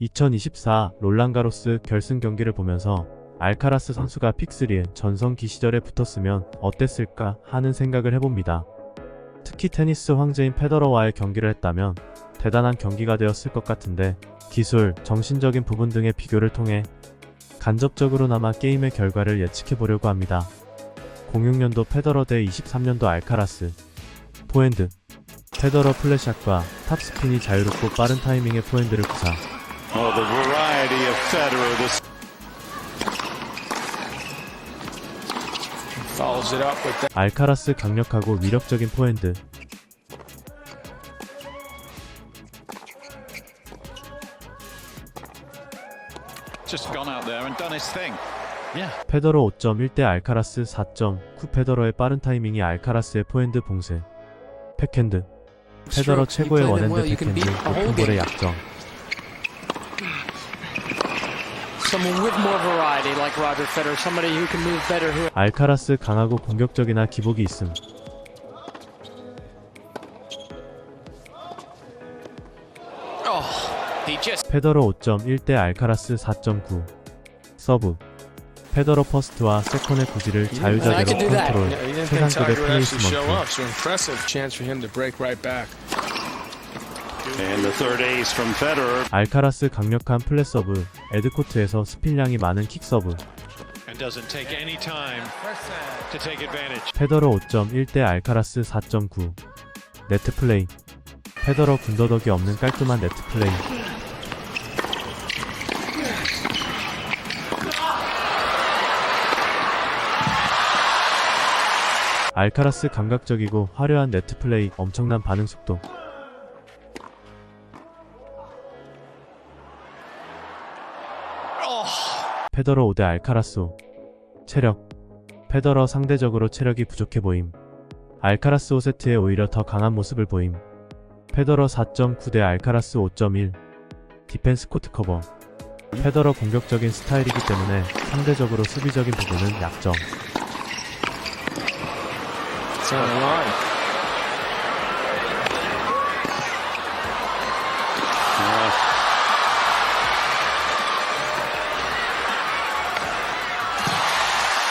2024 롤랑가로스 결승 경기를 보면서 알카라스 선수가 픽3의 전성기 시절에 붙었으면 어땠을까 하는 생각을 해봅니다. 특히 테니스 황제인 페더러와의 경기를 했다면 대단한 경기가 되었을 것 같은데 기술, 정신적인 부분 등의 비교를 통해 간접적으로나마 게임의 결과를 예측해 보려고 합니다. 06년도 페더러 대 23년도 알카라스 포핸드 페더러 플랫샷과 탑스핀이 자유롭고 빠른 타이밍의 포핸드를 구사 Oh, the variety of Federer. This Follows it up with that. 알카라스 강력하고 위력적인 포핸드 just gone out there and done his thing. Yeah. 페더러 5.1대 알카라스 4.9 페더러의 빠른 타이밍이 알카라스의 포핸드 봉쇄 백핸드 페더러 최고의 원핸드 백핸드 오픈볼의 game. 약점 알카라스 강하고 공격적이나 기복이 있음. Just 페더러 5.1 대 알카라스 4.9 서브. 페더러 퍼스트와 세컨의 구질을 자유자재로. 컨트롤. Actually show 플레이스먼트 알카라스 강력한 플랫 서브 에드코트에서 스핀량이 많은 킥 서브. And doesn't take any time to take advantage. 페더러 5.1 대 알카라스 4.9 네트 플레이. 페더러 군더더기 없는 깔끔한 네트 플레이. 알카라스 감각적이고 화려한 네트 플레이 엄청난 반응 속도 페더러 5대 알카라스 체력 페더러 상대적으로 체력이 부족해 보임. 알카라스 5세트에 오히려 더 강한 모습을 보임. 페더러 4.9대 알카라스 5.1 디펜스 코트 커버 페더러 공격적인 스타일이기 때문에 상대적으로 수비적인 부분은 약점.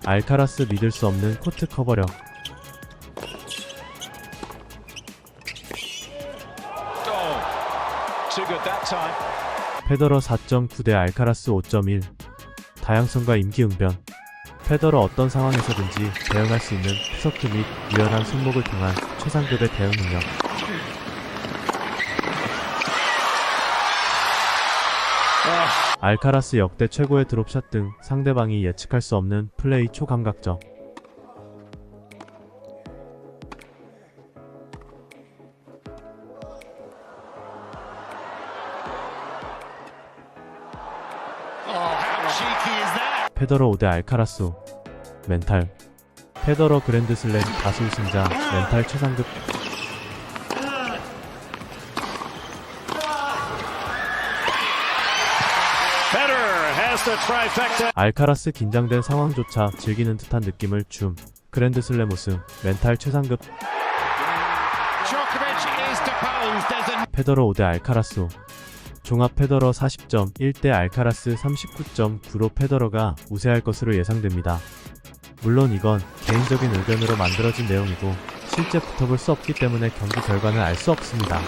알카라스 믿을 수 없는 코트 커버력. 페더러 4.9 대 알카라스 5.1 다양성과 임기응변. 페더러 어떤 상황에서든지 대응할 수 있는 푸서크 및 유연한 손목을 통한 최상급의 대응 능력 알카라스 역대 최고의 드롭샷 등 상대방이 예측할 수 없는 플레이 초감각적? 페더러 5대 알카라스 멘탈 페더러 그랜드슬램 다수 우승자 멘탈 최상급 알카라스 긴장된 상황조차 즐기는 듯한 느낌을 줌. 그랜드슬램 우승 멘탈 최상급. 페더러 5대 알카라스 종합 페더러 40점 1대 알카라스 39.9로 페더러가 우세할 것으로 예상됩니다. 물론 이건 개인적인 의견으로 만들어진 내용이고 실제 붙어볼 수 없기 때문에 경기 결과는 알 수 없습니다.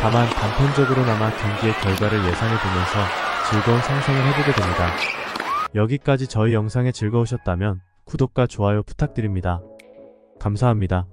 다만 단편적으로나마 경기의 결과를 예상해 보면서 즐거운 상상을 해보게 됩니다. 여기까지 저희 영상에 즐거우셨다면 구독과 좋아요 부탁드립니다. 감사합니다.